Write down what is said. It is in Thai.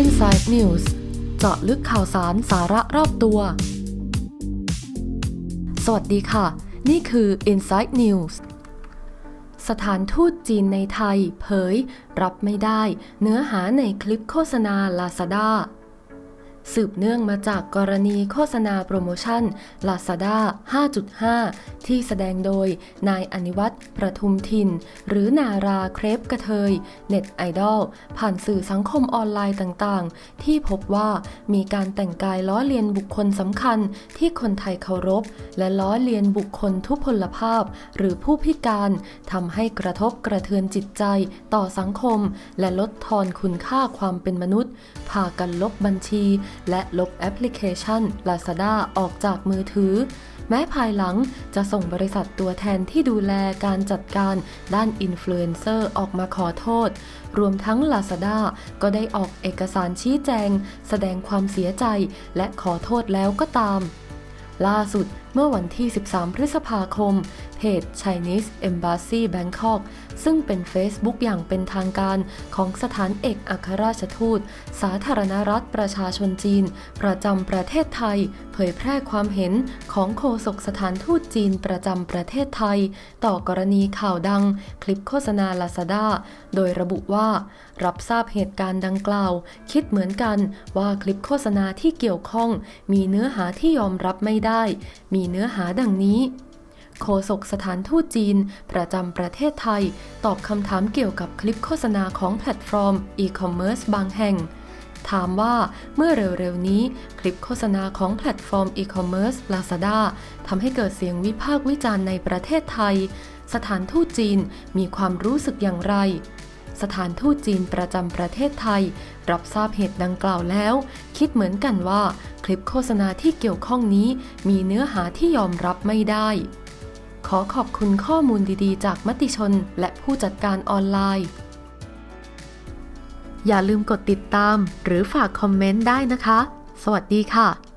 Inside News เจาะลึกข่าวสารสาระรอบตัว สวัสดีค่ะ นี่คือ Inside News สถานทูตจีนในไทย เผย รับไม่ได้ เนื้อหาในคลิปโฆษณา Lazada สืบเนื่องมาจากกรณีโฆษณาโปรโมชั่น Lazada 5.5 ที่แสดงโดยนายอนิวัตรประทุมทิน หรือนาราเครปกระเทย เน็ตไอดอล ผ่านสื่อสังคมออนไลน์ต่างๆ ที่พบว่ามีการแต่งกายล้อเลียนบุคคลสำคัญที่คนไทยเคารพ และล้อเลียนบุคคลทุพพลภาพ หรือผู้พิการทำให้กระทบกระเทือนจิตใจต่อสังคม และลดทอนคุณค่าความเป็นมนุษย์พากันลบบัญชีและลบแอปพลิเคชัน Lazada ออกจากมือถือ แม้ภายหลังจะส่งบริษัทตัวแทนที่ดูแลการจัดการด้านอินฟลูเอนเซอร์ออกมาขอโทษ รวมทั้ง Lazada ก็ได้ออกเอกสารชี้แจง แสดงความเสียใจและขอโทษแล้วก็ตามล่าสุดเมื่อวันที่ 13 พฤษภาคม เพจ Chinese Embassy Bangkok ซึ่งเป็น Facebook อย่างเป็นทางการของสถานเอกอัครราชทูต สาธารณรัฐประชาชนจีน ประจำประเทศไทย เผยแพร่ความเห็นของโฆษกสถานทูตจีนประจำประเทศไทย ต่อกรณีข่าวดัง คลิปโฆษณา Lazada โดยระบุว่า รับทราบเหตุการณ์ดังกล่าว คิดเหมือนกันว่าคลิปโฆษณาที่เกี่ยวข้อง มีเนื้อหาที่ยอมรับไม่ได้ มีเนื้อหาดังนี้ โฆษกสถานทูตจีน ประจำประเทศไทย ตอบคำถามเกี่ยวกับคลิปโฆษณาของแพลตฟอร์มอีคอมเมิร์ซบางแห่ง ถามว่าเมื่อเร็วๆนี้คลิปโฆษณาของแพลตฟอร์มอีคอมเมิร์ซ Lazada ทำให้เกิดเสียงวิพากษ์วิจารณ์ในประเทศไทย สถานทูตจีนมีความรู้สึกอย่างไรสถานทูตจีนประจำประเทศไทย รับทราบเหตุดังกล่าวแล้ว คิดเหมือนกันว่า คลิปโฆษณาที่เกี่ยวข้องนี้ มีเนื้อหาที่ยอมรับไม่ได้ อขอบคุณข้อมูลดีๆ จากมติชนและผู้จัดการออนไลน์ อย่าลืมกดติดตามหรือฝากคอมเมนต์ได้นะคะ สวัสดีค่ะ